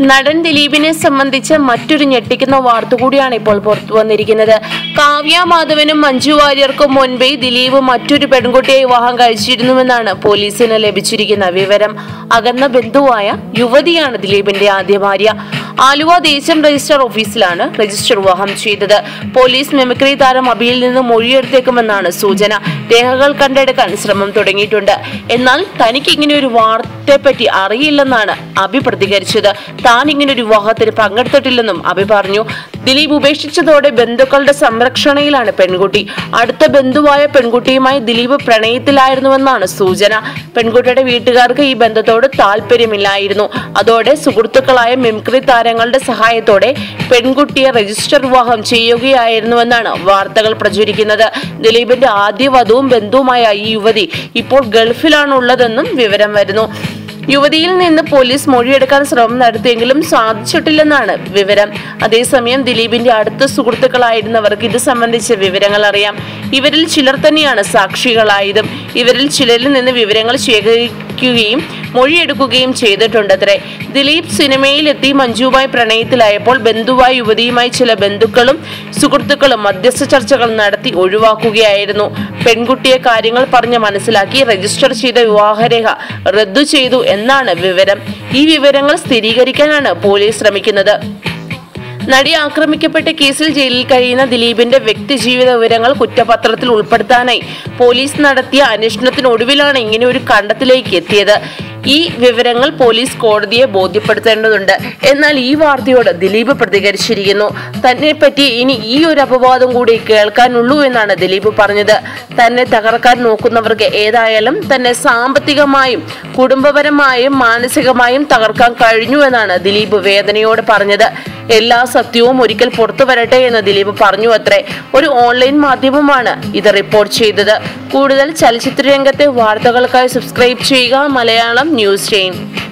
നടൻ ദിലീപിനെ സംബന്ധിച്ച് മറ്റൊരു ഞെട്ടിക്കുന്ന വാർത്ത കൂടിയാണ് ഇപ്പോൾ പുറത്തു വന്നിരിക്കുന്നത്. കാവ്യ മാധവനും മഞ്ജു വാര്യർക്കും മുൻപേ ദിലീപ് മറ്റൊരു പെൺകുട്ടിയെ വിവാഹം കഴിച്ചിരുന്നുവെന്നാണ് പോലീസിന് ലഭിച്ചിരിക്കുന്ന വിവരം. അകന്ന ബന്ധുവായ യുവതിയാണ് ദിലീപിന്റെ ആദ്യ ഭാര്യ. ആലുവ ദേശം രജിസ്റ്റർ ഓഫീസിലാണ് രജിസ്റ്റർ വിവാഹം ചെയ്തത്. പോലീസ് മെമിക്രി താരം അബിയിൽ നിന്ന് മൊഴിയെടുത്തേക്കുമെന്നാണ് സൂചന. രേഖകൾ കണ്ടെടുക്കാൻ ശ്രമം തുടങ്ങിയിട്ടുണ്ട്. എന്നാൽ തനിക്ക് ഇങ്ങനെ ഒരു വാർത്തയെപ്പറ്റി അറിയില്ലെന്നാണ് അബി പ്രതികരിച്ചത്. താൻ ഇങ്ങനെ ഒരു വിവാഹത്തിൽ പങ്കെടുത്തിട്ടില്ലെന്നും അബി പറഞ്ഞു. ദിലീപ് ഉപേക്ഷിച്ചതോടെ ബന്ധുക്കളുടെ സംരക്ഷണയിലാണ് പെൺകുട്ടി. അടുത്ത ബന്ധുവായ പെൺകുട്ടിയുമായി ദിലീപ് പ്രണയത്തിലായിരുന്നുവെന്നാണ് സൂചന. പെൺകുട്ടിയുടെ വീട്ടുകാർക്ക് ഈ ബന്ധത്തോട് താല്പര്യമില്ലായിരുന്നു. അതോടെ സുഹൃത്തുക്കളായ മിമിക്രി താരങ്ങളുടെ സഹായത്തോടെ പെൺകുട്ടിയെ രജിസ്റ്റർ വിവാഹം ചെയ്യുകയായിരുന്നുവെന്നാണ് വാർത്തകൾ പ്രചരിക്കുന്നത്. ദിലീപിന്റെ ആദ്യ വധുവും ബന്ധുവുമായ ഈ യുവതി ഇപ്പോൾ ഗൾഫിലാണുള്ളതെന്നും വിവരം വരുന്നു. യുവതിയിൽ നിന്ന് പോലീസ് മൊഴിയെടുക്കാൻ ശ്രമം നടത്തിയെങ്കിലും സാധിച്ചിട്ടില്ലെന്നാണ് വിവരം. അതേസമയം ദിലീപിന്റെ അടുത്ത സുഹൃത്തുക്കളായിരുന്നവർക്ക് ഇത് സംബന്ധിച്ച വിവരങ്ങൾ അറിയാം. ഇവരിൽ ചിലർ തന്നെയാണ് സാക്ഷികളായതും. ഇവരിൽ ചിലരിൽ നിന്ന് വിവരങ്ങൾ ശേഖരിക്കുകയും മൊഴിയെടുക്കുകയും ചെയ്തിട്ടുണ്ടത്രേ. ദിലീപ് സിനിമയിലെത്തി മഞ്ജുവുമായി പ്രണയത്തിലായപ്പോൾ ബന്ധുവായ യുവതിയുമായി ചില ബന്ധുക്കളും സുഹൃത്തുക്കളും മധ്യസ്ഥ ചർച്ചകൾ നടത്തി ഒഴിവാക്കുകയായിരുന്നു. പെൺകുട്ടിയെ കാര്യങ്ങൾ പറഞ്ഞ് മനസ്സിലാക്കി രജിസ്റ്റർ ചെയ്ത വിവാഹരേഖ റദ്ദു ചെയ്തു എന്നാണ് വിവരം. ഈ വിവരങ്ങൾ സ്ഥിരീകരിക്കാനാണ് പോലീസ് ശ്രമിക്കുന്നത്. നടി ആക്രമിക്കപ്പെട്ട കേസിൽ ജയിലിൽ കഴിയുന്ന ദിലീപിന്റെ വ്യക്തിജീവിത വിവരങ്ങൾ കുറ്റപത്രത്തിൽ ഉൾപ്പെടുത്താനായി പോലീസ് നടത്തിയ അന്വേഷണത്തിനൊടുവിലാണ് ഇങ്ങനെ ഒരു കണ്ടത്തിലേക്ക് എത്തിയത്. ഈ വിവരങ്ങൾ പോലീസ് കോടതിയെ ബോധ്യപ്പെടുത്തേണ്ടതുണ്ട്. എന്നാൽ ഈ വാർത്തയോട് ദിലീപ് പ്രതികരിച്ചിരിക്കുന്നു. തന്നെ പറ്റി ഇനി ഈ ഒരു അപവാദം കൂടി കേൾക്കാനുള്ളൂ എന്നാണ് ദിലീപ് പറഞ്ഞത്. തന്നെ തകർക്കാൻ നോക്കുന്നവർക്ക് ഏതായാലും തന്നെ സാമ്പത്തികമായും കുടുംബപരമായും മാനസികമായും തകർക്കാൻ കഴിഞ്ഞു എന്നാണ് ദിലീപ് വേദനയോട് പറഞ്ഞത്. എല്ലാ സത്യവും ഒരിക്കൽ പുറത്തു വരട്ടെ എന്ന് ദിലീപ് പറഞ്ഞു അത്രേ. ഒരു ഓൺലൈൻ മാധ്യമമാണ് ഇത് റിപ്പോർട്ട് ചെയ്തത്. കൂടുതൽ ചലച്ചിത്ര രംഗത്തെ വാർത്തകൾക്കായി സബ്സ്ക്രൈബ് ചെയ്യുക. Malayalam News Chain.